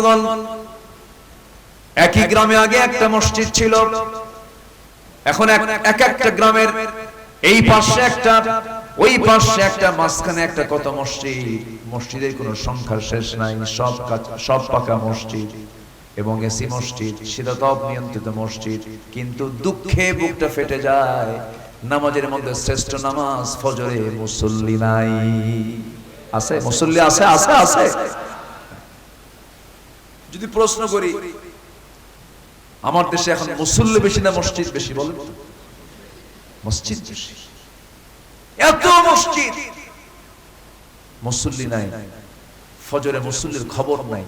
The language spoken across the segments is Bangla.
বন্ধুগণ, একই গ্রামে আগে একটা মসজিদ ছিল। এখন এক- এক একটা গ্রামের এই পাশে একটা, ওই পাশে একটা, মাঝখানে একটা কত মসজিদ? মসজিদের কোনো সংখ্যার শেষ নাই, সব কাজ- সব পাকা মসজিদ এবং এসি মসজিদ শীতাতপ নিয়ন্ত্রিত মসজিদ। কিন্তু দুঃখে বুকটা ফেটে যায়, নামাজের মধ্যে শ্রেষ্ঠ নামাজ ফজরে মুসল্লি নাই। আছে? মুসল্লি আছে? আছে? আছে? যদি প্রশ্ন করি, আমার দেশে এখন মুসল্লি বেশি না মসজিদ বেশি বলেন মসজিদ বেশি। এত মসজিদ, মুসল্লি নাই, ফজরে মুসল্লির খবর নাই।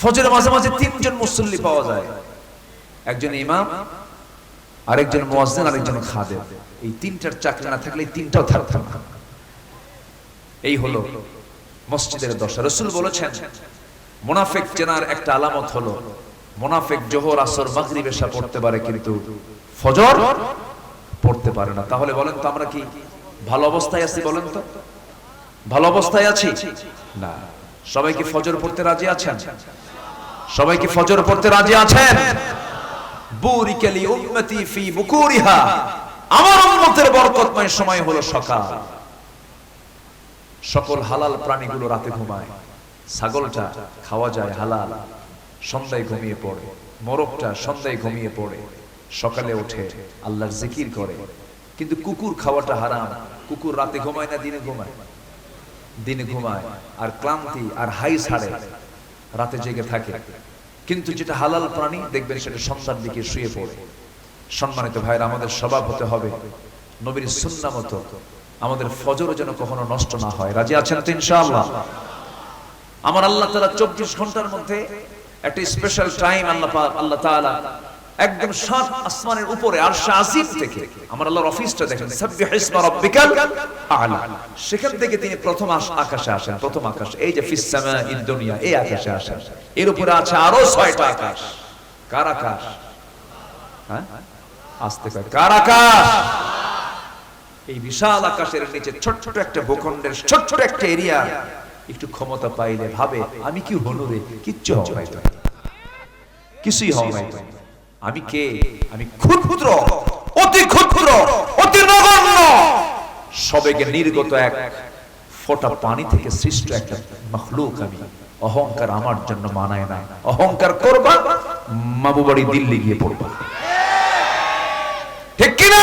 ফজরে মাঝে মাঝে তিনজন মুসল্লি পাওয়া যায়। একজন ইমাম, আরেকজন মুয়াজ্জিন, আরেকজন খাদেম। এই তিনটার চাকরি না থাকলে তিনটাও থাকতাম না। এই হলো মসজিদের দশা। রসুল বলেছেন মোনাফেক চেনার একটা আলামত হলো, মোনাফেক জোহর, আসর, মাগরিব এসা পড়তে পারে কিন্তু ফজর পড়তে পারে না। তাহলে বলেন তো আমরা কি ভালো অবস্থায় আছি বলেন তো? ভালো অবস্থায় আছি? না। সবাই কি ফজর পড়তে রাজি আছেন? সবাই কি ফজর পড়তে রাজি আছেন? বুরিকালি উম্মতি ফি বুকুরিহা। আমার উম্মতের বরকতময় সময় হলো সকাল। সকল হালাল প্রাণীগুলো রাতে ঘুমায়। ছাগলটা খাওয়া যায় হালাল, সন্ধ্যায় ঘুমিয়ে পড়ে, মোরগটা সন্ধ্যায় ঘুমিয়ে পড়ে, সকালে ওঠে আল্লাহর জিকির করে। কিন্তু কুকুর খাওয়াটা হারাম, কুকুর রাতে ঘুমায় না, দিনে ঘুমায়। দিনে ঘুমায় আর ক্লান্তি আর হাই ছাড়ে, রাতে জেগে থাকে। কিন্তু যেটা হালাল প্রাণী, দেখবেন সেটা সন্ধ্যার দিকে শুয়ে পড়ে। সম্মানিত ভাইরা আমাদের স্বভাব হতে হবে নবীর সুন্না মতো। আমাদের ফজর যেন কখনো নষ্ট না হয়। রাজি আছেন তো ইনশাআল্লাহ? আমার আল্লাহ তালা চব্বিশ ঘণ্টার মধ্যে একটা স্পেশাল টাইম আল্লাহ আল্লাহ তাআলা একদম সাত আসমানের উপরে আর আজিম থেকে আমার আল্লাহর অফিসটা দেখেন সেখান থেকে তিনি প্রথম আকাশে আসেন, প্রথম আকাশ, এই যে ফিস সামাইদ দুনিয়া, এই আকাশে আসেন। এর উপরে আছে আরও ছয়টা আকাশ। কার আকাশ? হ্যাঁ? আসতে পারে কার আকাশ? এই বিশাল আকাশের নিচে ছোট ছোট একটা ভূখণ্ডের ছোট ছোট একটা এরিয়া। একটু ক্ষমতা পাইলে ভাবে, আমি কি হলো রে? কিচ্ছু কিছুই হওয়া নাই আমি কে? আমি ক্ষুদ্র অতি ক্ষুদ্র অতি নগণ্য। সবেগে নির্গত এক ফোঁটা পানি থেকে সৃষ্ট একটা মখলুক আমি। অহংকার আমার জন্য মানায় না। অহংকার করবা, মামু বাড়ি দিল্লি গিয়ে পড়বা। ঠিক কিনা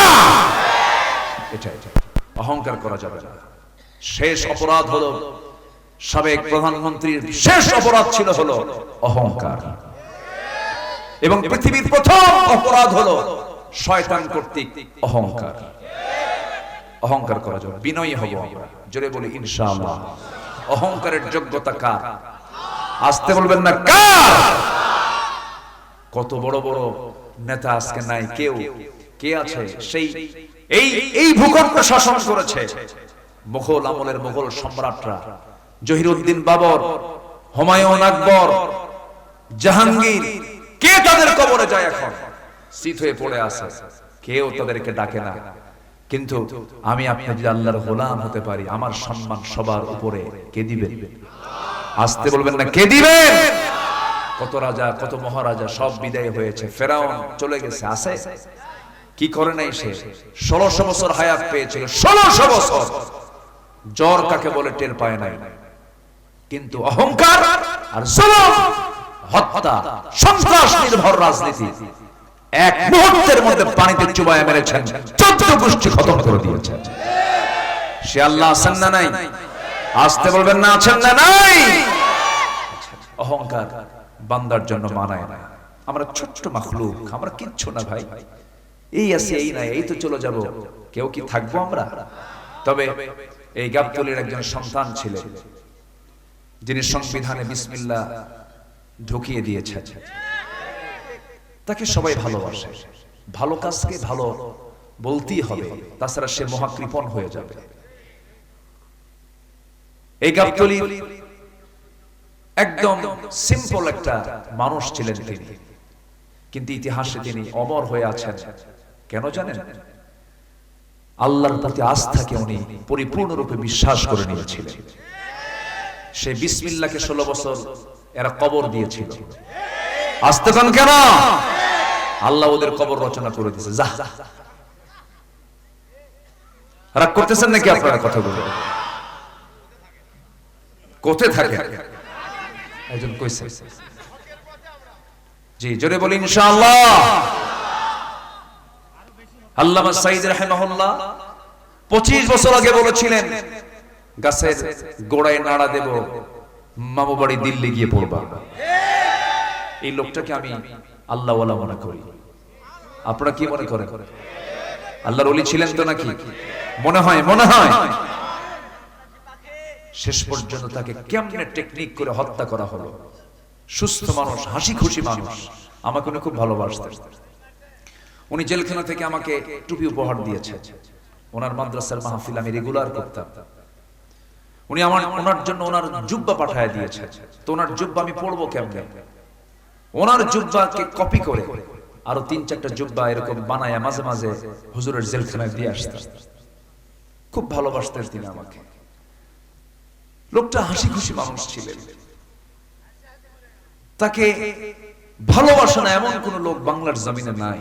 এটা এটা। অহংকার করা যাবে না। শেষ অপরাধ হলো সাবেক প্রধানমন্ত্রীর শেষ অপরাধ ছিল হলো অহংকার। এবং পৃথিবীর প্রথম অপরাধ হলো শয়তান কর্তৃক অহংকার। অহংকার করা যাবে বিনয়ী হব জোরে বলি, ইনশাআল্লাহ। অহংকারের যোগ্যতা কার? আসতে বলবেন না, কার? কত বড় বড় নেতা আজকে নাই, কেউ? কে আছে? সেই, এই এই ভূখণ্ড শাসন করেছে। মুঘল আমলের মুঘল সম্রাটরা। জহিরুদ্দিন বাবর, হুমায়ুন আকবর, জাহাঙ্গীর, কে তাদের কবরে যায় এখন? শীত হয়ে পড়ে আছে, কেউ তাদেরকে ডাকে না। কিন্তু আমি আপনি যদি আল্লাহর গোলাম হতে পারি, আমার সম্মান সবার উপরে কে দিবেন আসতে বলবেন না, কে দিবেন কত রাজা, কত মহারাজা সব বিদায় হয়েছে, ফেরাউন চলে গেছে, আছে? কি করে নাই সে? ষোলোশো বছর হায়াত পেয়েছিল, ষোলোশো বছর। জ্বর কাকে বলে টের পায় নাই। কিন্তু অহংকার আর জুলুম, হত্যা, সন্ত্রাস, নির্ভর রাজনীতি এক মুহূর্তের মধ্যে পানিতে চুবায় মেরেছেন, চোদ্দ গোষ্ঠী খতম করে দিয়েছেন। সে আল্লাহ আছেন না নাই? আসতে বলবেন না আছেন না নাই? অহংকার বান্দার জন্য মানায় না। আমরা ছোট্ট মাখলুক, আমরা কিচ্ছু না ভাই। এই আছে, এই নাই, এই তো চলে যাব। কেউ কি থাকব আমরা? তবে এই গাবতলির একজন সন্তান ছিলেন। যিনি সংবিধানে বিসমিল্লাহ ঢুকিয়ে দিয়েছেন। তাকে সবাই ভালোবাসে। ভালো কাজকে ভালো বলতেই হবে। তাছাড়া সে মহাকৃপণ হয়ে যাবে। এই গাবতলি একদম সিম্পল একটা মানুষ ছিলেন তিনি। কিন্তু ইতিহাসে তিনি অমর হয়ে আছেন। কেন জানেন? আল্লাহর প্রতি আস্থাকে উনি পরিপূর্ণরূপে বিশ্বাস করে নিয়েছিলেন। সে বিসমিল্লাহকে ষোলো বছর এরা কবর দিয়েছিল। আসতে পান কেন? আল্লাহ ওদের কবর রচনা করে দিয়েছে। যা। রাগ করতেছেন নাকি আপনারা কথাগুলো? কোথায় থাকে? একজন কইছে। জি জোরে বলি ইনশাআল্লাহ। আল্লামা সাইদ রাহিমাহুল্লাহ 25 বছর আগে বলেছিলেন গাছের গোড়ায় নাড়া দেব, মামু বাড়ি দিল্লি গিয়ে পড়বা। এই লোকটাকে আমি আল্লাহওয়ালা মনে করি। আপনারা কি মনে করেন? আল্লাহর অলি ছিলেন তো নাকি? মনে হয় মনে হয়। শেষ পর্যন্ত তাকে কেমনে টেকনিক করে হত্যা করা হলো? সুস্থ মানুষ হাসি খুশি মানুষ, আমাকে উনি খুব ভালোবাসতেন। উনি জেলখানা থেকে আমাকে টুপি উপহার দিয়েছে ওনার মাদ্রাসার মাহফিল আমি রেগুলার করতাম। উনি আমার ওনার জন্য ওনার জুব্বা পাঠায় দিয়েছে। তো ওনার জুব্বা আমি পড়ব কেমনে? ওনার জুব্বাকে কপি করে আরও তিন চারটা জুব্বা এরকম বানায় মাঝে মাঝে হুজুরের জেলখানায় দিয়ে আসতেন খুব ভালোবাসতেন তিনি আমাকে। লোকটা হাসি খুশি মানুষ ছিলেন। তাকে ভালোবাসা না এমন কোন লোক বাংলার জমিনে নাই।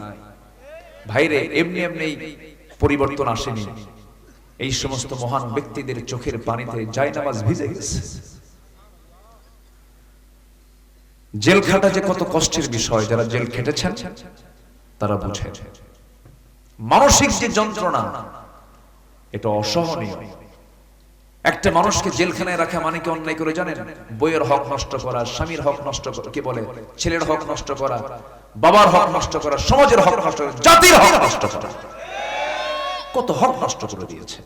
ভাইরে, এমনি এমনি পরিবর্তন আসেনি। এই সমস্ত মহান ব্যক্তিদের চোখের পানিতে জায়নামাজ ভিজে গেছে। জেল খাটা যে কত কষ্টের বিষয়, যারা জেল খেটেছেন, তারা বুঝে মানসিক যে যন্ত্রণা, এটা অসহনীয়। একটা মানুষকে জেলখানায় রাখা মানে কি অন্যায় করে জানেন? বইয়ের হক নষ্ট করা, স্বামীর হক নষ্ট করা, কি বলে? ছেলের হক নষ্ট করা, বাবার হক নষ্ট করা, সমাজের হক নষ্ট করা, জাতির হক নষ্ট করা। কত হক নষ্ট করে দিয়েছে।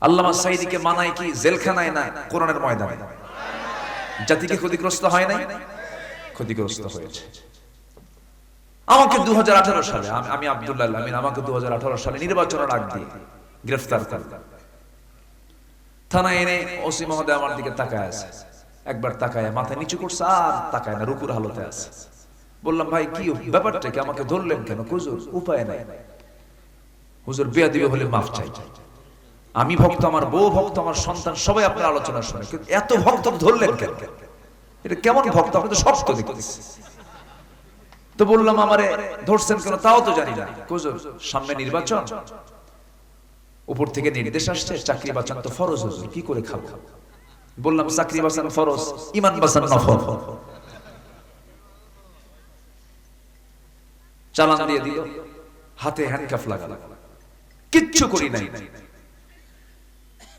আল্লামা সাইদিকে মানায় কি জেলখানায় না কোরআনের ময়দানে? জাতিকে ক্ষতিগ্রস্ত হয় নাই? ক্ষতিগ্রস্ত হয়েছে। আমাকে দু সালে, আমি- আব্দুল্লাহ আমিন আমাকে দু সালে নির্বাচনের আগ দিয়ে গ্রেফতার করলাম থানায় এনে ওসি মহোদয় আমার দিকে তাকায় আছে। একবার তাকায় মাথা নিচু করছে, আর তাকায় না, রুকুর হালতে আছে। বললাম, ভাই, কি ব্যাপারটা কি? আমাকে ধরলেন কেন? হুজুর, উপায় নাই। হুজুর, বিয়া দিবে হলে মাফ চাই। আমি ভক্ত, আমার বউ ভক্ত, আমার সন্তান, সবাই আপনার আলোচনা শুনে। কিন্তু এত ভক্ত ধরলেন কেন? এটা কেমন ভক্ত? আপনি তো সব তো দেখতেছি তো বললাম, আমারে ধরছেন কেন? তাও তো জানি না। হুজুর, সামনে নির্বাচন। উপর থেকে নির্দেশ আসছে, চাকরি বাঁচান তো ফরজ হুজুর, কি করে খাব? বললাম, চাকরি বাঁচান ফরজ, ইমান বাঁচান নফল। চালান দিয়ে দিল, হাতে হ্যান্ডকাফ লাগালাম কিচ্ছু করি নাই।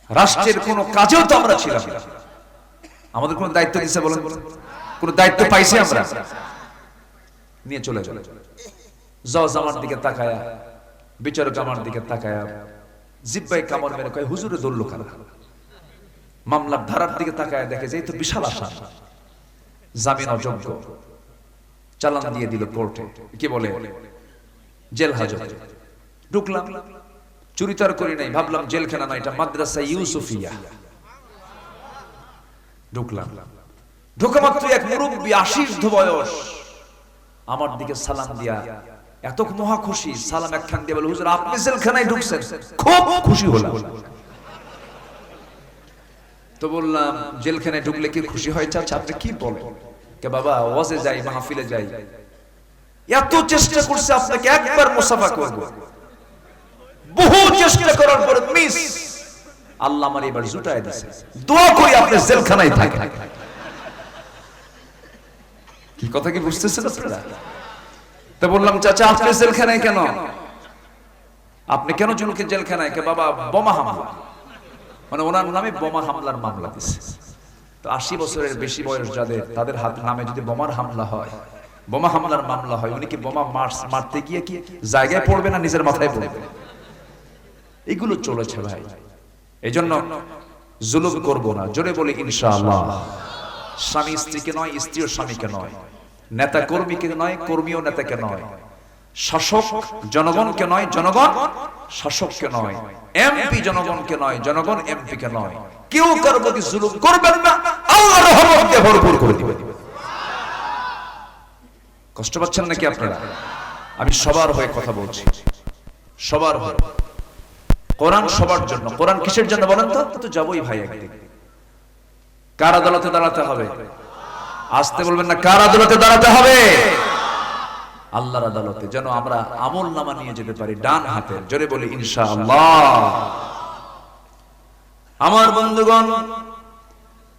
রাষ্ট্রের কোন কাজেও তো আমরা ছিলাম আমাদের কোন দায়িত্ব দিছে বলেন কোন দায়িত্ব পাইছি আমরা? নিয়ে চলে চলে জজ আমার দিকে তাকায়া, বিচারক আমার দিকে তাকায়া জিব্বাই কামড় মেরে কয়, হুজুরে মামলার ধারার দিকে তাকায় দেখে যে তো বিশাল আশা জামিন অযোগ্য। চালান দিয়ে দিল কোর্টে। কি বলে? জেল হাজত। ঢুকলাম। চুরি তো আর করি নাই, ভাবলাম জেলখানা না এটা মাদ্রাসা ইউসুফিয়া। ঢুকলাম। ঢুকে মাত্র এক মুরব্বী আশিস বয়স। আমার দিকে সালাম দিয়া, এত মহা খুশি, সালাম একখান দিয়ে বলে, হুজুর, আপনি জেলখানায় ঢুকছেন, খুব খুশি হলাম। তো বললাম, জেলখানায় ঢুকলে কি খুশি হয়, চাচা, আপনি কি বলেন? কে, বাবা, ওয়াজে যাই, মাহফিলে যাই। এত চেষ্টা করছে আপনাকে একবার মুসাফা করব। বহু চেষ্টা করার মিস, আল্লাহ আমার এবার জুটায় দিছে। দোয়া করি আপনি জেলখানায় থাকেন। কি কথা কি বুঝতেছেন আপনারা? বললাম, চাচা, আপনি জেলখানায় কেন? আপনি কেন জুলকে জেলখানায়? কে, বাবা, বোমা হামলা। মানে ওনার নামে বোমা হামলার মামলা দিছে। তো আশি বছরের বেশি বয়স যাদের, তাদের হাত নামে যদি বোমার হামলা হয়, বোমা হামলার মামলা হয়, উনি কি বোমা মার- মারতে গিয়ে কি জায়গায় পড়বে না নিজের মাথায় পড়বে? এগুলো চলেছে ভাই। এই জন্য জুলুম করব না। জোরে বলি, ইনশাআল্লাহ। স্বামী স্ত্রীকে নয়, স্ত্রীও স্বামীকে নয়। নেতা কর্মীকে নয়, কর্মীও নেতাকে নয়। শাসক জনগণকে নয়, জনগণ শাসককে নয়। এমপি জনগণকে নয়, জনগণ এমপি কে নয়। কেউ কারও প্রতি জুলুম করবেন না। আল্লাহ রহমত ভরপুর করে দিবেন। কষ্ট পাচ্ছেন নাকি আপনারা? আমি সবার হয়ে কথা বলছি। সবার হয়ে। কোরআন সবার জন্য। কোরআন কিসের জন্য বলেন তো? তো যাবই ভাই একদিন। কার আদালতে দাঁড়াতে হবে? আসতে বলবেন না, কার আদালতে দাঁড়াতে হবে? আল্লাহর আদালতে। যেন আমরা আমল নামা নিয়ে যেতে পারি, ডান হাতে জোরে বলি, ইনশাআল্লাহ। আমার বন্ধুগণ,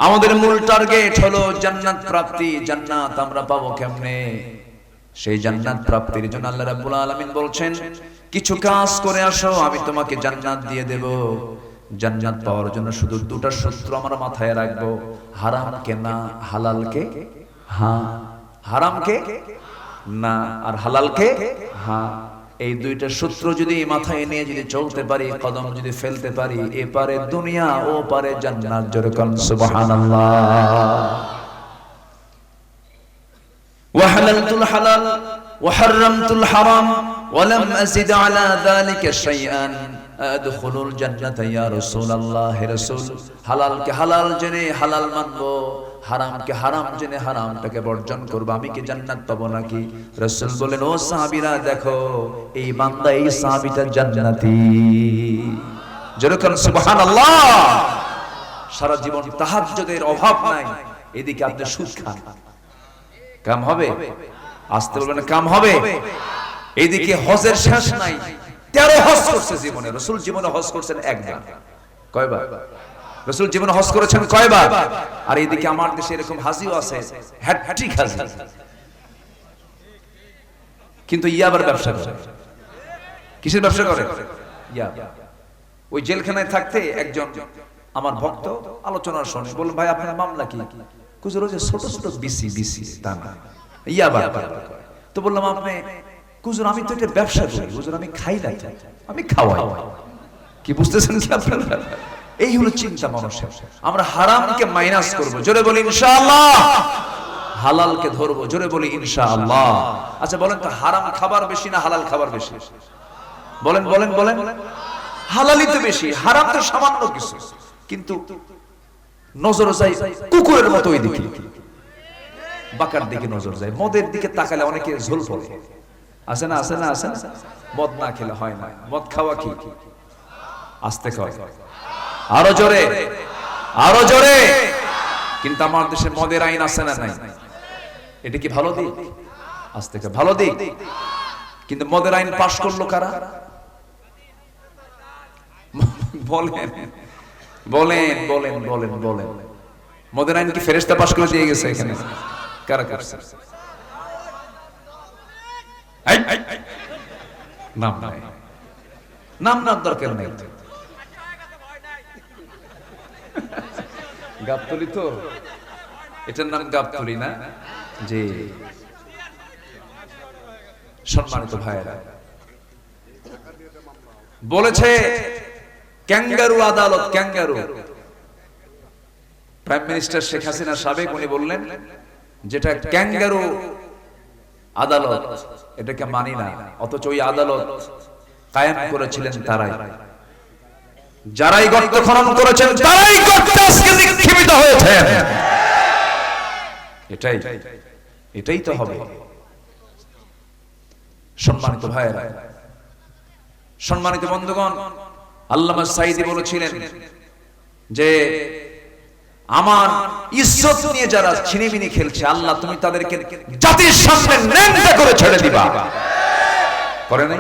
আমাদের মূল টার্গেট হলো জান্নাত প্রাপ্তি। জান্নাত আমরা পাবো কেমনে? সেই জান্নাত প্রাপ্তির জন্য আল্লাহ রাব্বুল আলামিন বলছেন কিছু কাজ করে আসো আমি তোমাকে জান্নাত দিয়ে দেব জান্নাত পাওয়ার জন্য শুধু দুটা সূত্র আমরা মাথায় রাখবো হারামকে না হালালকে হ্যাঁ হারামকে না আর হালালকে হ্যাঁ এই দুইটা সূত্র যদি মাথায় নিয়ে যদি চলতে পারি কদম যদি ফেলতে পারি এ পারে দুনিয়া ও পারে জান্নাত যেরকম সুবহানাল্লাহ وحللت الحلال وحرمت الحرام ولم أزد على ذلك شيئا أدخل الجنة يا رسول الله رسول হালাল কে হালাল জেনে হালাল মানবো হারাম কে হারাম জেনে হারামটাকে বর্জন করবো আমি কি জান্নাত পাবো নাকি রসুল বলেন ও সাহাবীরা দেখো এই বান্দা এই সাহাবীটা জান্নাতি যেরকম সুবহানাল্লাহ সারা জীবন তাহাজ্জুদের অভাব নাই এদিকে আপনি সুদ খান কাম হবে আসতে বলবেন কাম হবে এইদিকে হজের শেষ নাই। তেরো হজ করছে জীবনে। রসুল জীবনে হজ করছেন একবার কয়বার? রসুল জীবনে হজ করেছেন কয়বার? আর এইদিকে আমার দেশে এরকম হাজিও আছে হ্যাট্রিক হাজি। কিন্তু ইয়াবার ব্যবসা করে। কিসের ব্যবসা করে? ইয়া। ওই জেলখানায় থাকতে একজন আমার ভক্ত আলোচনার শুনে বলল ভাই আপনার মামলা কি? কুজুর ছোট ছোট বিসি বিসি তা না ইয়াবা তো বললাম আপনি কুজুর আমি তো এটা ব্যবসা করি। হুজুর, আমি খাই না আমি খাওয়াই। কি বুঝতেছেন কি আপনারা? এই হলো চিন্তা মানুষের। আমরা হারামকে মাইনাস করব। জোরে বলি ইনশাআল্লাহ। হালালকে ধরবো। জোরে বলি ইনশাআল্লাহ। আচ্ছা বলেন তো, হারাম খাবার বেশি না হালাল খাবার বেশি? বলেন বলেন বলেন। হালালই তো বেশি। হারাম তো সামান্য কিছু। কিন্তু নজর যায় কুকুরের মতো ওই দিকে। বাকার দিকে নজর যায়। মদের দিকে তাকালে অনেকে ঝোল পড়ে আছে না আছে না আছে না। মদ না খেলে হয় না। মদ খাওয়া কি? আস্তে খাওয়া আরও জোরে। আরও জোরে। কিন্তু আমার দেশে মদের আইন আছে না নাই? এটা কি ভালো দিক? আস্তে খা ভালো দিক। কিন্তু মদের আইন পাশ করল কারা? বলেন। বলেন বলেন বলেন বলেন। মদের আইন কি ফেরেস্তা পাশ করে দিয়ে গেছে এখানে? কারা করছে। নাম নাই। নাম নাম দরকার গাবতলি তো। এটার নাম গাবতলি না? জি। সম্মানিত ভাইয়েরা। বলেছে, ক্যাঙ্গারু আদালত, kangaroo. Prime minister Sheikh Hasina সাবেক, উনি বললেন, যেটা ক্যাঙ্গারু আদালত। এটাকে মানি না। অথচ ওই আদালত কায়েম করেছিলেন তারাই। যারাই গর্ত খনন করেছেন তারাই গর্তে আজকে নিক্ষেপিত হয়েছেন। এটাই। এটাই তো হবে। সম্মানিত ভাইয়েরা সম্মানিত বন্ধুগণ আল্লামা সাইদি বলেছিলেন যে আমার ইজ্জত নিয়ে যারা ছিনিমিনি খেলছে, আল্লাহ তুমি তাদেরকে জাতির সামনে ন্যাংটা করে ছেড়ে দিবা। করে নাই?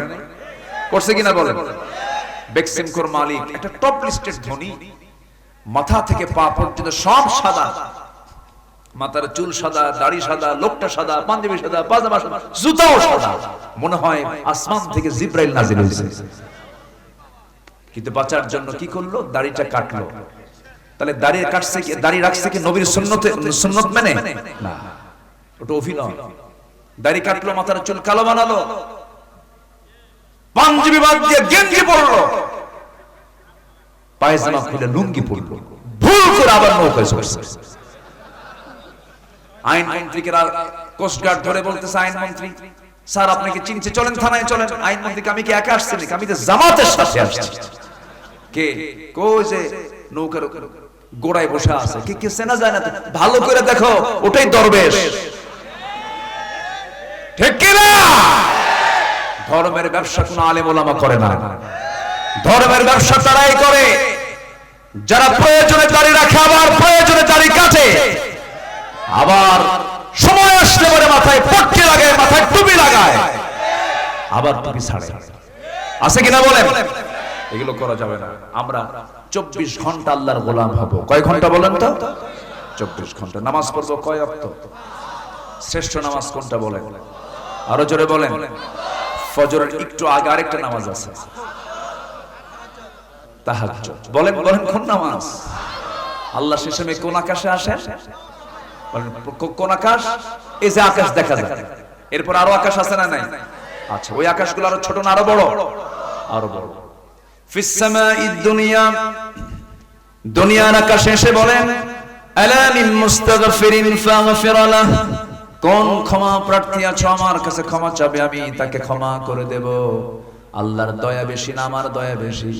করছে কিনা বলেন? মালিক, একটা টপ লিস্টেড ধনী, মাথা থেকে পা পর্যন্ত সব সাদা। চুল সাদা, দাড়ি সাদা, লোকটা সাদা পাঞ্জাবি সাদা, পাজামা সাদা, জুতাও সাদা। মনে হয় আসমান থেকে জিব্রাইল হয়েছে। কিন্তু বাঁচার জন্য কি করল? দাড়িটা কাটলো। তাহলে দাড়ি কাটছে কি দাড়ি রাখছে কি নবীর সুন্নতে সুন্নত মেনে? না। ওটা অভিনয়। দাড়ি কাটলো, মাথার চুল কালো বানালো। পাঞ্জাবি বাদ দিয়ে গেঞ্জি পরলো। পায়জামা খুলে লুঙ্গি পরলো। ভুল করে আবার নৌকায় চড়ছে। আইন মন্ত্রীকে কোস্টগার্ড ধরে বলতেছে আইন মন্ত্রী স্যার আপনাকে চিনছে চলেন থানায়? চলেন। আইন মন্ত্রীকে আমি কি একা আসছি নাকি? আমি তো জামাতের সাথে আসছি। কে? কই যে নৌকার গোড়ায় বসে আছে। কি কি চেনা যায় না? ভালো করে দেখো ওটাই দরবেশ। ঠিক ধর্মের ব্যবসা কোন আলেম ওলামা করে না। ধর্মের ব্যবসা তারাই করে। যারা প্রয়োজনে দাড়ি রাখে আবার প্রয়োজনে দাড়ি কাটে। আবার সময় আসলে পরে মাথায় পট্টি লাগায় মাথায় টুপি লাগায়। আবার টুপি ছাড়ে। আছে কিনা বলেন? এগুলো করা যাবে না। আমরা চব্বিশ ঘণ্টা আল্লাহর গোলাম হব। কয় ঘণ্টা বলেন তো? চব্বিশ ঘণ্টা। নামাজ পড়ব কয় অক্ত? শ্রেষ্ঠ নামাজ কোনটা বলেন? আরও জোরে বলেন। ফজরের একটু আগে আরেকটা নামাজ আছে। তাহাজ্জুদ। বলেন বলেন কোন নামাজ? আল্লাহ শেষে কোন আকাশে আসেন? বলেন, কোন আকাশ? এই যে আকাশ দেখা যায়। এরপর আরও আকাশ আছে না নাই? আচ্ছা ওই আকাশগুলো আরও ছোট না আরও বড়? আরও বড়। দুনিয়া। দুনিয়ার আকাশে এসে বলেন, আলা মিন মুস্তাগফিরিন ফাগফির লাহ। কোন ক্ষমা প্রার্থী আছো আমার কাছে ক্ষমা চাবে, আমি তাকে ক্ষমা করে দেব। আল্লাহর দয়া বেশি না আমার দয়া বেশি।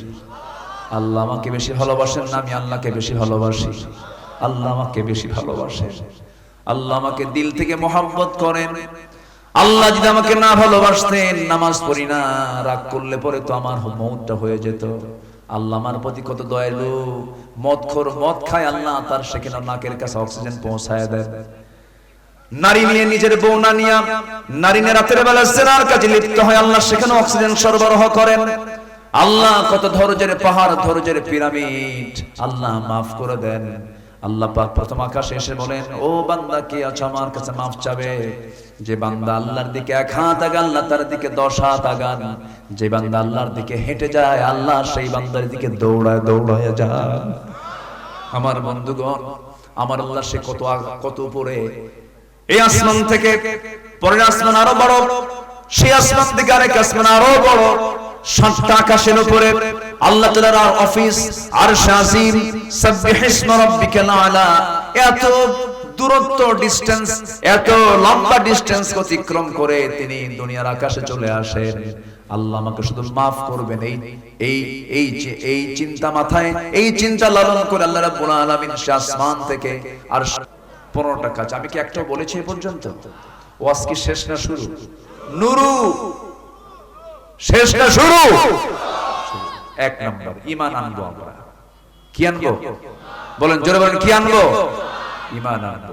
আল্লাহ আমাকে বেশি ভালোবাসেন না, আমি আল্লাহকে বেশি ভালোবাসি। আল্লাহ আমাকে বেশি ভালোবাসেন। আল্লাহ আমাকে দিল থেকে মোহাম্মত করেন। আল্লাহ যদি আমাকে না ভালোবাসতেন, নামাজ পড়ি না, রাগ করলে পরে তো আমার মৌতটা হয়ে যেত। আল্লাহ আমার প্রতি কত দয়ালু। মদ খোর, মদ খায় আল্লাহ, তার সেখানে নাকের কাছে অক্সিজেন পৌঁছায় দেয়? নারী নিয়ে নিজের বউ না নিয়া, নারী নিয়ে রাতের বেলা সেনার কাজে লিপ্ত হয়, আল্লাহ সেখানে অক্সিজেন সরবরাহ করেন? আল্লাহ কত ধৈর্যের পাহাড়, ধৈর্যের পিরামিড, আল্লাহ মাফ করে দেন। আল্লাহ পাক প্রথম আকাশে এসে বলেন, ও বান্দা, কে আছো আমার কাছে মাফ চাবে? যে বান্দা আল্লাহর দিকে এক হাত আগান, আল্লাহ তার দিকে দশ হাত আগান। যে বান্দা আল্লাহর দিকে হেঁটে যায়, আল্লাহ সেই বান্দার দিকে দৌড়ায় দৌড়ায় যায়। আমার বন্ধুগণ, আমার আল্লাহ সে কত কত উপরে। এই আসমান থেকে, পরের আসমান আরও বড়, সেই আসমান থেকে আরেক আসমান আরও বড়। সাতটা আকাশের উপরে আল্লাহ তাআলার অফিস আর শাজিম সাব্বিহ ইসমা রাব্বিকাল আলা এত দূরত্ব ডিসটেন্স এত লম্বা ডিসটেন্স অতিক্রম করে তিনি দুনিয়ার আকাশে চলে আসেন। আল্লাহ আমাকে শুধু মাফ করবেন, এই এই এই যে, এই চিন্তা মাথায়, এই চিন্তা লালন করে আল্লাহ রাব্বুল আলামিন আসমান থেকে আর পনেরোটা কাজ আমি কি একটাও বলেছি এ পর্যন্ত? ওয়াজ কি শেষ না শুরু? নুরু! শেষ না শুরু? এক নম্বর ইমান আনব আমরা। কি আনব? বলেন জোরে বলেন কি আনব? ইমান আনব।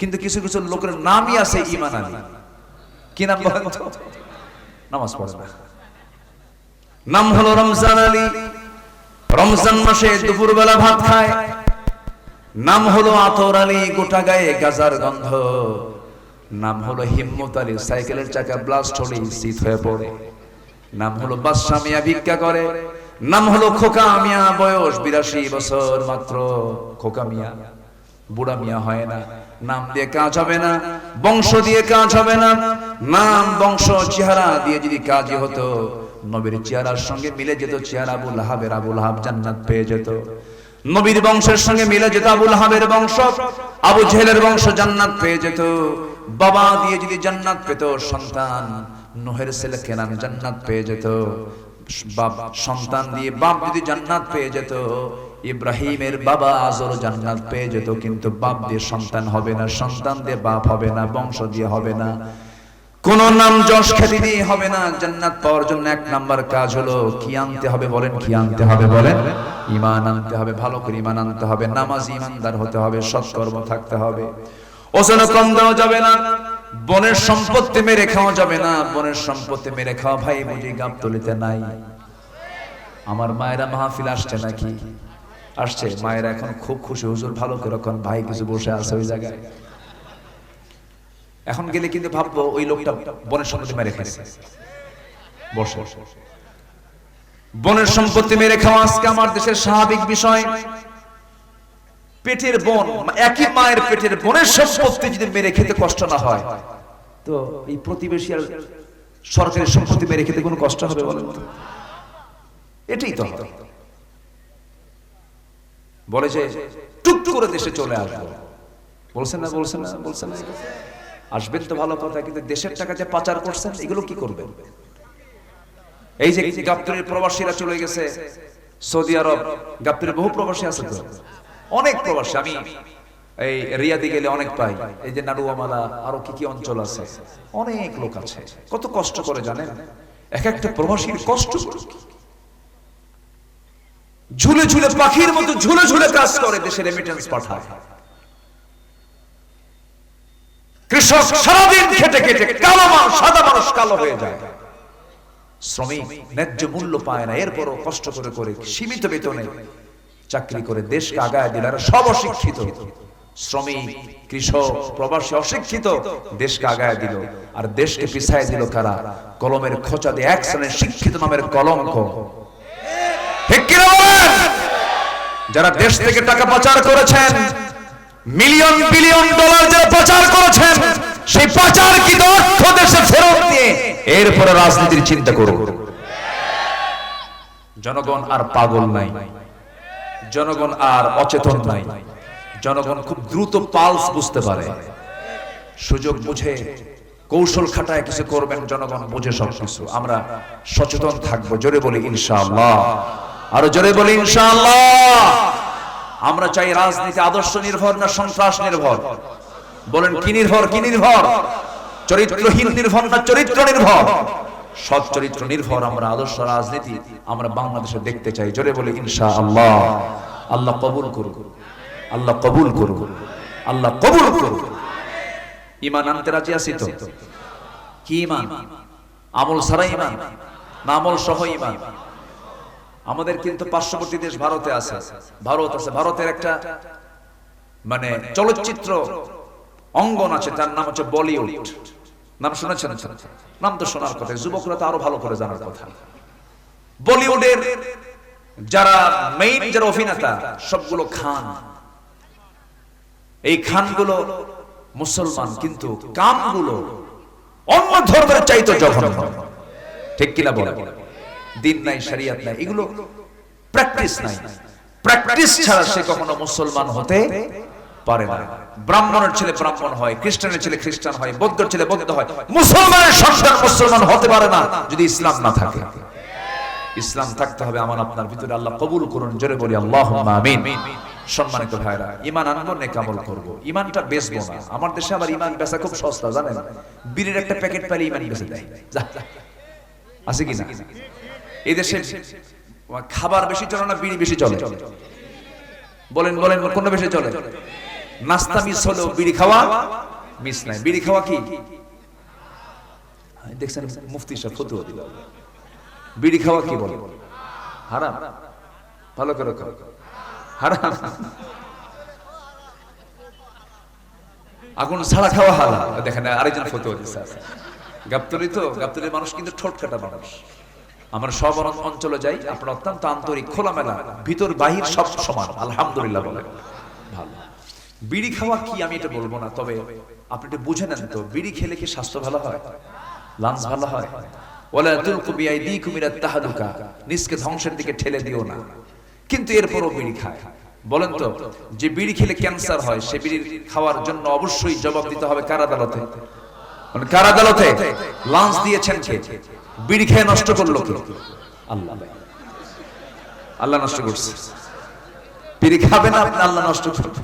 কিন্তু কিছু কিছু লোকের নামই আছে ইমান আনি কি নাম বলেন? তো নামাজ পড়ে না। নাম হলো রমজান আলী। রমজান মাসে দুপুরবেলা ভাত খায়। নাম হলো আতর আলী গোটা গায়ে গাজার গন্ধ। নাম হলো হিম্মত আলী সাইকেলের চাকা ব্লাস্ট হলে শীত হয়ে পড়ে। নাম হলো বাদশা মিয়া ভিক্ষা করে। নাম হলো খোকা মিয়া, বয়স বিরাশি বছর মাত্র। খোকা মিয়া, বুড়া মিয়া হয় না, নাম দিয়ে কাজ হবে না, বংশ দিয়ে কাজ হবে না, নাম, বংশ, চেহারা দিয়ে যদি কাজই হতো, নবীর চেহারার সঙ্গে মিলে যেত, চেহারা আবুল হাবের আবুল হাব জান্নাত পেয়ে যেত। নবীর বংশের সঙ্গে মিলে যেত আবুল হাবের বংশ, আবু জেহেলের বংশ জান্নাত পেয়ে যেত। বাবা দিয়ে যদি জান্নাত পেত, সন্তান, নোহের ছেলে কেনান জান্নাত পেয়ে যেত। বাপ সন্তান দিয়ে বাপ যদি জান্নাত পেয়ে যেত, ইব্রাহিমের বাবা আজর জান্নাত পেয়ে যেত, কিন্তু বাপ দিয়ে সন্তান হবে না, সন্তান দিয়ে বাপ হবে না, বংশ দিয়ে হবে না। কোন নাম যশ খ্যাতি দিয়ে হবে না, জান্নাত পাওয়ার জন্য এক নাম্বার কাজ হলো কি আনতে হবে বলেন, কি আনতে হবে বলেন? ইমান আনতে হবে, ভালো করে ইমান আনতে হবে, নামাজ ইমানদার হতে হবে, সৎকর্ম থাকতে হবে। ওজনে কম দেওয়া যাবে না। বনের সম্পত্তি মেরে খাওয়া যাবে না। বনের সম্পত্তি মেরে খাওয়া ভাই, বুঝি গাবতলিতে নাই। আমার মায়েরা মাহফিল আসছে নাকি? আসছে। মায়েরা এখন খুব খুশি। হুজুর, ভালো করে এখন ভাই কিছু বসে আছে ওই জায়গায়। এখন গেলে কিন্তু ভাববো ওই লোকটা বনের সম্পত্তি মেরে খাচ্ছে বসে। বনের সম্পত্তি মেরে খাওয়া আজকে আমার দেশের স্বাভাবিক বিষয়। পেটের বোন একই মায়ের পেটের বোনের সম্পত্তি যদি মেরে খেতে কষ্ট না হয়, তো এই প্রতিবেশী আর সরকারি সম্পত্তি মেরে খেতে কোনো কষ্ট হবে বলেন তো? এটাই তো বলে যে, টুক করে দেশে চলে আসব। বলছেন না বলছেন না বলছেন না। আসবেন তো ভালো কথা, কিন্তু দেশের টাকা যে পাচার করছেন, এগুলো কি করবেন? এই যে গাপ্তরের প্রবাসীরা চলে গেছে, সৌদি আরব গাপ্তরের বহু প্রবাসী আছে তো? অনেক প্রবাসী, আমি এই রিয়াদি গেলে অনেক পাই। এই যে নাড়ুয়ামালা, আরও কি কি অঞ্চল আছে? অনেক লোক আছে। কত কষ্ট করে জানেন? এক একটা প্রবাসীর কষ্ট ঝুলে ঝুলে পাখির মতো ঝুলে ঝুলে কাজ করে দেশের রেমিটেন্স পাঠায়। কৃষক সারাদিন খেটে খেটে কালো মানুষ সাদা মানুষ কালো হয়ে যায়। শ্রমিক ন্যায্য মূল্য পায় না, এরপরও কষ্ট করে করে সীমিত বেতনে চাকরি করে দেশকে আগায় দিল আর সব অশিক্ষিত। শ্রমিক কৃষক প্রবাসী অশিক্ষিত দেশকে আগায় দিল আর দেশকে পিছায় দিল কারা? কলমের খোঁচা দিয়ে এক শ্রেণির শিক্ষিত নামের কলঙ্ক। ঠিক কিনা বলেন? যারা দেশ থেকে টাকা পাচার করেছেন মিলিয়ন বিলিয়ন ডলার যারা পাচার করেছেন সেই পাচার কি অর্থ দেশে ফেরত দিয়ে এরপরে রাজনীতির চিন্তা করুন। জনগণ আর পাগল নাই। জনগণ আর অচেতন নাই জনগণ খুব দ্রুত পালস বুঝতে পারে। সুযোগ বুঝে কৌশল খাটায় কিছু করবেন, জনগণ বুঝে সব কিছু আমরা সচেতন থাকব, জোরে বলি ইনশাআল্লাহ। আরও জোরে বলি ইনশাআল্লাহ। আমরা চাই রাজনীতি আদর্শ নির্ভর না সন্ত্রাস নির্ভর? বলেন, কি নির্ভর কি নির্ভর? চরিত্রহীন নির্ভর না চরিত্র নির্ভর? সৎ চরিত্র নির্ভর আমরা আদর্শ রাজনীতি আমরা বাংলাদেশে দেখতে চাই। জোরে বলি, ইনশাআল্লাহ। আল্লাহ আল্লাহ কবুল করুন আল্লাহ কবুল করুন আল্লাহ কবুল করুন ইমান আনতে রাজি আছি তো? কি ইমান আমল ছাড়া ইমান না আমল সহ ইমান আমাদের কিন্তু পার্শ্ববর্তী দেশ ভারতে আছে। ভারত আছে। ভারতের একটা মানে চলচ্চিত্র অঙ্গন আছে, তার নাম হচ্ছে বলিউড। নাম শুনেছেন? নাম তো শোনার কথা। যুবকরা তো আরও ভালো করে জানার কথা। বলিউডের যারা মেইন যারা অভিনেতা, সবগুলো খান। এই খানগুলো মুসলমান, কিন্তু কামগুলো অন্য ধর্মের চাইতো জঘন্য। ঠিক কিনা বলে? দিন নাই, শরিয়ত নাই, এগুলো প্র্যাকটিস নাই। প্র্যাকটিস ছাড়া সে কখনো মুসলমান হতে পারে না। ব্রাহ্মণের ছেলে ব্রাহ্মণ হয়, খ্রিস্টানের ছেলে খ্রিস্টান হয়, বৌদ্ধের ছেলে বৌদ্ধ হয়। মুসলমানের সন্তান মুসলমান হতে পারে না, যদি ইসলাম না থাকে। ইসলাম থাকতে হবে আমার আপনার ভিতরে, আল্লাহ কবুল করুন, জোরে বলি আল্লাহ আমিন। সম্মানিত ভাইরা ইমান আনব, নেক আমল করব। ইমানটা বেচবো না। আমার দেশে আবার ইমান বেচা খুব সস্তা, জানেন? বীরের একটা প্যাকেট পাইলে ইমান বেচে দেয়। আছে কি না? এই দেশে খাবার বেশি চলে না, বিড়ি বেশি চলে? বলেন বলেন, কোনটা বেশি চলে? নাস্তা মিস হলেও বিড়ি খাওয়া? মিস নাই। বিড়ি খাওয়া কি? দেখছেন মুফতি সাহেব ফতুয়া দিল। বিড়ি খাওয়া কি বলে? হারাম। ভালো করে খাও। হারাম। আগুন ছাড়া খাওয়া হারাম দেখেন আরেকজন ফতুয়া দিচ্ছে গাবতলি তো গাবতলির মানুষ কিন্তু ঠোঁট কাটা মানুষ। আমরা সব অঞ্চলে যাই আপনার অত্যন্ত আন্তরিক খোলামেলা ভিতর বাহির সব সমান। আলহামদুলিল্লাহ বলে ভালো। বিড়ি খাওয়া কি আমি এটা বলব না, তবে আপনি এটা বুঝে নেন তো, বিড়ি খেলে কি স্বাস্থ্য ভালো হয়? লাঞ্চ ভালো হয়? ওলা তাহালুকা নিজকে ধ্বংসের দিকে ঠেলে দিও না। কিন্তু এরপরও বিড়ি খায়। বলেন তো, যে বিড়ি খেলে ক্যান্সার হয়, সে বিড়ি খাওয়ার জন্য অবশ্যই জবাব দিতে হবে কার আদালতে? মানে কার আদালতে? লাঞ্চ দিয়েছেন কে? বিড়ি খেয়ে নষ্ট করল কে? আল্লাহ। আল্লাহ নষ্ট করছে। বিড়ি খাবে না আপনি, আল্লাহ নষ্ট করবে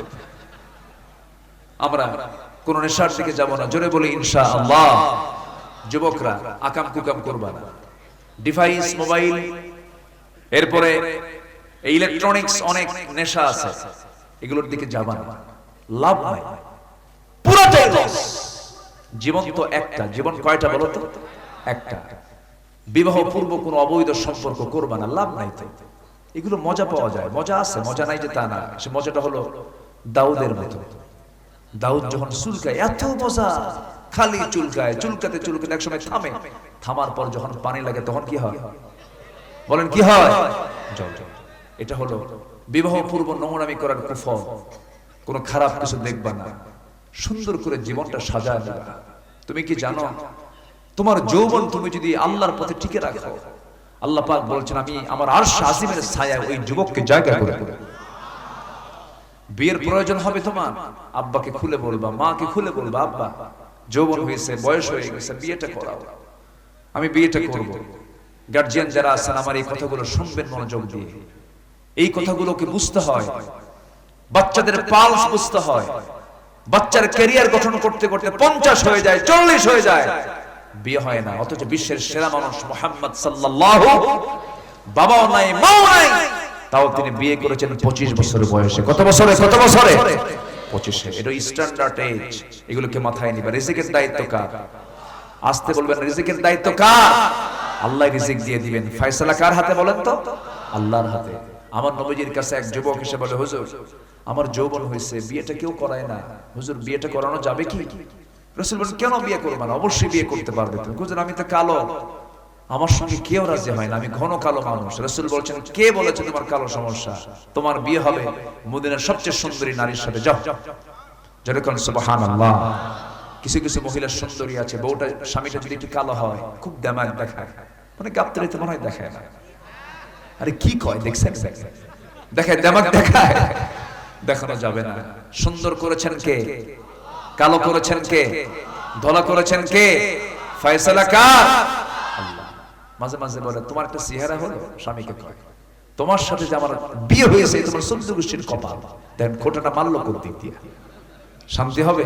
আমরা কোন নেশার দিকে যাব না। জোরে বলি ইনশা আল্লাহ যুবকরা, আকাম কুকাম করবা না। ডিভাইস মোবাইল, এরপরে ইলেকট্রনিক্স অনেক নেশা আছে। এগুলোর দিকে যাবা না। লাভ নাই। পুরোটাই লস জীবন তো একটা। জীবন কয়টা বলো তো? একটা। বিবাহ পূর্ব কোনো অবৈধ সম্পর্ক করবা না। লাভ নাই তো। এগুলো মজা পাওয়া যায়। মজা আছে, মজা নাই যে তা না। সে মজাটা হলো দাউদের মতো। দাউদ যখন চুলকায়, এত মজা। খালি চুলকায়, চুলকাতে চুলকাতে একসময় থামে। থামার পর যখন পানি লাগে, তখন কি হয়? বলেন, কি হয়? এটা হলো বিবাহ পূর্ব নোংরামি করার কুফল। কোনো খারাপ কিছু দেখবা না। সুন্দর করে জীবনটা সাজায় নেবা। তুমি কি জানো? তোমার যৌবন তুমি যদি আল্লাহর পথে টিকে রাখো, আল্লাহ পাক বলছেন, আমি আমার আর আজিমের ছায়া ওই যুবককে জায়গা করে বিয়ের প্রয়োজন হবে তোমার। আব্বাকে খুলে বলবা, মাকে খুলে বলবা, আব্বা, যৌবন হয়েছে, বয়স হয়ে গেছে, বিয়েটা করাও। আমি বিয়েটা করব। গার্জিয়ান যারা আছেন, আমার এই কথাগুলো শুনবেন মনোযোগ দিয়ে। এই কথাগুলোকে বুঝতে হয়। বাচ্চাদের পালস বুঝতে হয়। বাচ্চার ক্যারিয়ার গঠন করতে করতে পঞ্চাশ হয়ে যায়, চল্লিশ হয়ে যায়। বিয়ে হয় না, অথচ বিশ্বের সেরা মানুষ মোহাম্মদ সাল্লাল্লাহু, বাবাও নাই, মাও নাই। তাও তিনি বিয়ে করেছেন পঁচিশ বছর বয়সে। কত বছরে কত বছরে? পঁচিশে। এটা স্ট্যান্ডার্ড এজ এগুলোকে মাথায় নিবে। রিজিকের দায়িত্ব কার? আসতে বলবেন রিজিকের দায়িত্ব কার? আল্লাহ রিজিক দিয়ে দিবেন। ফয়সালা কার হাতে বলেন তো? আল্লাহর হাতে। আমার নবীজির কাছে এক যুবক এসে বলে হুজুর আমার যৌবন হয়েছে বিয়েটা কেউ করায় না। হুজুর বিয়েটা করানো যাবে কি? রসুল বলেন কেন বিয়ে করবে না? অবশ্যই বিয়ে করতে পারবে তুমি। হুজুর আমি তো কালো। আমার সঙ্গে কেউ রাজি হয় না, আমি ঘন কালো মানুষ। রসুল বলছেন, কে বলেছে তোমার কালো সমস্যা? তোমার বিয়ে হবে মদিনার সবচেয়ে সুন্দরী নারীর সাথে। যাও। যেরকম সুবহান আল্লাহ কিছু কিছু মহিলার সুন্দরী আছে, বউটা, স্বামীটা যদি একটু কালো হয়, খুব দেমাগ দেখায়। মানে গাপ্তারিতে মনে হয় দেখায় না। আরে কি কয়, দেখছেন? দেখায় দেমাগ দেখায়। দেখানো যাবে না। সুন্দর করেছেন কে? কালো করেছেন কে? ধলা করেছেন কে? ফয়সালা কার? মাঝে মাঝে বলে, তোমার একটা চেহারা হলো, স্বামীকে কয়। তোমার সাথে যে আমার বিয়ে হয়েছে, তোমার সদ্য গোষ্ঠীর কপাল দেখেন খোটাটা মারলো কোন দিক দিয়ে? শান্তি হবে?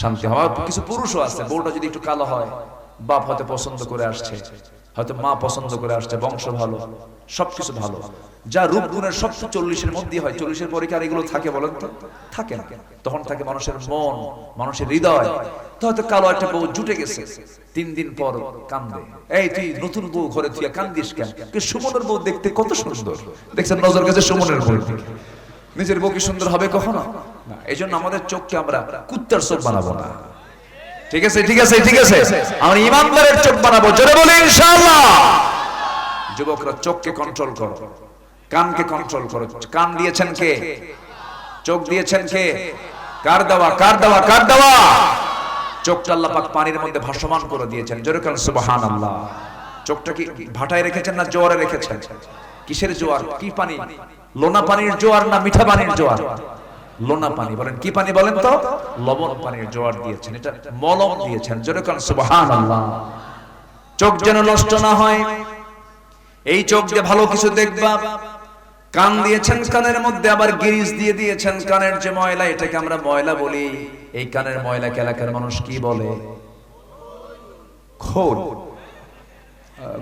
শান্তি হওয়া কিছু পুরুষও আছে, বউটা যদি একটু কালো হয়, বাপ হয়তো পছন্দ করে আসছে, হয়তো মা পছন্দ করে আসছে, বংশ ভালো। সবকিছু ভালো। যা রূপ গুণের সবচেয়ে চল্লিশের মধ্যে হয়। চল্লিশের পরে কি এগুলো থাকে বলেন তো? থাকে না। তখন থাকে মানুষের মন, মানুষের হৃদয়। তো হয়তো কালো একটা বউ জুটে গেছে। তিন দিন পর কান্দে। এই তুই নতুন বউ ঘরে তুই কান্দিস কেন? সুমনের বউ দেখতে কত সুন্দর। দেখছেন নজর গেছে সুমনের বউ নিজের বউ কি সুন্দর হবে কখনো? এই জন্য আমাদের চোখকে আমরা কুত্তার চোখ বানাবো না। ঠিক আছে ঠিক আছে ঠিক আছে। আমরা ইমানদারের চোখ বানাবো। জোরে বলি ইনশাআল্লাহ। যুবকরা চোখকে কন্ট্রোল করো। কানকে কন্ট্রোল করো। কান দিয়েছেন কে? চোখ দিয়েছেন কে? কার দেওয়া? কার দেওয়া? কার দেওয়া? চোখটা আল্লাহ পাক পানির মধ্যে ভাসমান করে দিয়েছেন। জোরে কান সুবহানাল্লাহ। চোখটা কি ভাটায় রেখেছেন না জোয়ারে রেখেছেন? কিসের জোয়ার? কি পানি? লোনা পানির জোয়ার না মিঠা পানির জোয়ার? লোনা পানি। বলেন, কি পানি বলেন তো? লবণ পানির জোয়ার দিয়েছেন। এটা মলম দিয়েছেন। জোরে কান সুবহানাল্লাহ। চোখ যেন নষ্ট না হয় এই চোখ দিয়ে ভালো কিছু দেখবা। কান দিয়েছেন কানের মধ্যে, আবার গিরিজ দিয়ে দিয়েছেন কানের যে ময়লা, এটাকে আমরা ময়লা বলি। এই কানের ময়লা এলাকার মানুষ কি বলে? খোল।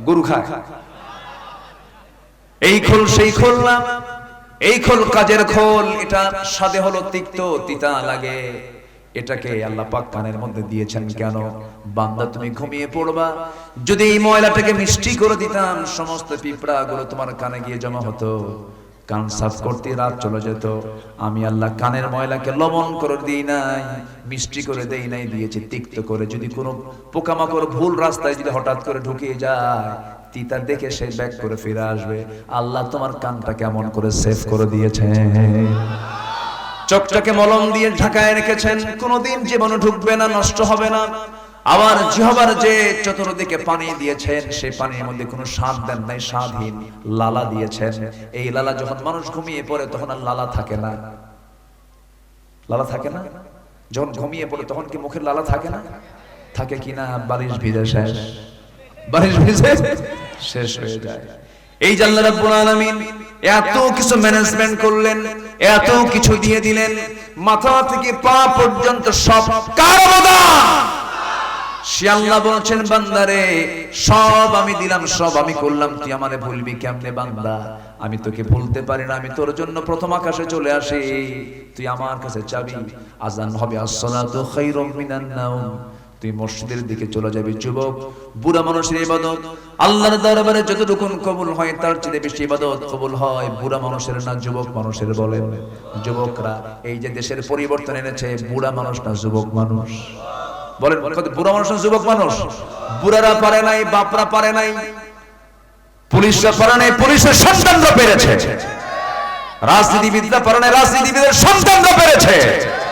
গরু খায় এই খোল, সেই খোল না। এই খোল কাজের খোল, এটা স্বাদে হলো তিক্ত তিতা লাগে। এটাকে আল্লাহ পাক কানের মধ্যে দিয়েছেন কেন? বান্দা তুমি ঘুমিয়ে পড়বা। যদি এই ময়লাটাকে মিষ্টি করে দিতাম সমস্ত পিঁপড়া গুলো তোমার কানে গিয়ে জমা হতো। কান সাফ করতে রাত চলে যেত। আমি আল্লাহ কানের ময়লাকে লবণ করে দিই নাই মিষ্টি করে দেই নাই দিয়েছি তিক্ত করে। যদি কোনো পোকামাকড় ভুল রাস্তায় যদি হঠাৎ করে ঢুকিয়ে যায় তিতা দেখে সে ব্যাক করে ফিরে আসবে। আল্লাহ তোমার কানটা কেমন করে সেভ করে দিয়েছে চোখটাকে মলম দিয়ে ঢাকায় রেখেছেন। কোনোদিন জীবনে ঢুকবে না, নষ্ট হবে না। আবার জিহবার যে চতুর্দিকে পানি দিয়েছেন, সেই পানির মধ্যে কোনো স্বাদ দেন নাই, স্বাদহীন লালা দিয়েছেন। এই লালা যখন মানুষ ঘুমিয়ে পড়ে, তখন আর লালা থাকে না। লালা থাকে না? যখন ঘুমিয়ে পড়ে, তখন কি মুখের লালা থাকে না? থাকে কি না? বালিশ ভিজে শেষ। বালিশ ভিজে শেষ হয়ে যায়। এই আল্লাহ রাব্বুল আলামিন এত কিছু ম্যানেজমেন্ট করলেন এত কিছু দিয়ে দিলেন। মাথা থেকে পা পর্যন্ত সব কার বলছেন, বান্দারে, সব আমি দিলাম, সব আমি করলাম। তুই আমারে ভুলবি কেমনে, বান্দা? আমি তোকে ভুলতে পারি না, আমি তোর জন্য প্রথম আকাশে চলে আসি। তুই আমার কাছে চাবি আজান হবে, আসসালাতু তুই মসজিদের দিকে চলে যাবি, যুবক। বুড়া মানুষের ইবাদত। আল্লাহর দরবারে যতটুকুন কবুল হয়, তার চেয়ে বেশি ইবাদত কবুল হয়। বুড়া মানুষের না, যুবক মানুষের বলেন। যুবকরা, এই যে দেশের পরিবর্তন এনেছে, বুড়া মানুষ না, যুবক মানুষ। বলেন বুড়া মানুষ না, যুবক মানুষ? বুড়ারা পারে নাই, বাপরা পারে নাই। পুলিশরা পারে নাই, পুলিশের সন্তানরা পেরেছে। রাজনীতিবিদরা পারে নাই, রাজনীতিবিদের সন্তানরা পেরেছে।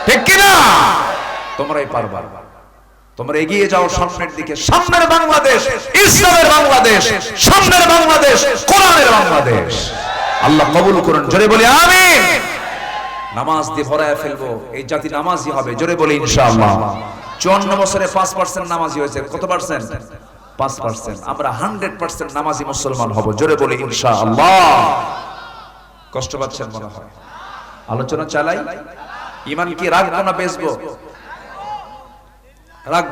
ঠিক কিনা? তোমরাই পারবা। তোমরা এগিয়ে যাও সামনের দিকে। সামনের বাংলাদেশ, ইসলামের বাংলাদেশ, সামনের বাংলাদেশ, কোরআনের বাংলাদেশ। আল্লাহ কবুল করুন, জোরে বলি আমিন। নামাজ দিয়ে ভরায় ফেলব, এই জাতি নামাজি হবে, জোরে বলি ইনশাআল্লাহ। চুয়ান্ন বছরে পাঁচ পার্সেন্ট নামাজি হয়েছে, কত পার্সেন্ট? পাঁচ পার্সেন্ট। আমরা হান্ড্রেড পার্সেন্ট নামাজি মুসলমান হব, জোরে বলি ইনশাআল্লাহ। কষ্ট পাচ্ছেন মনে হয়। আলোচনা চালাই? ইমান কি রাখব না বেচবো? রাখ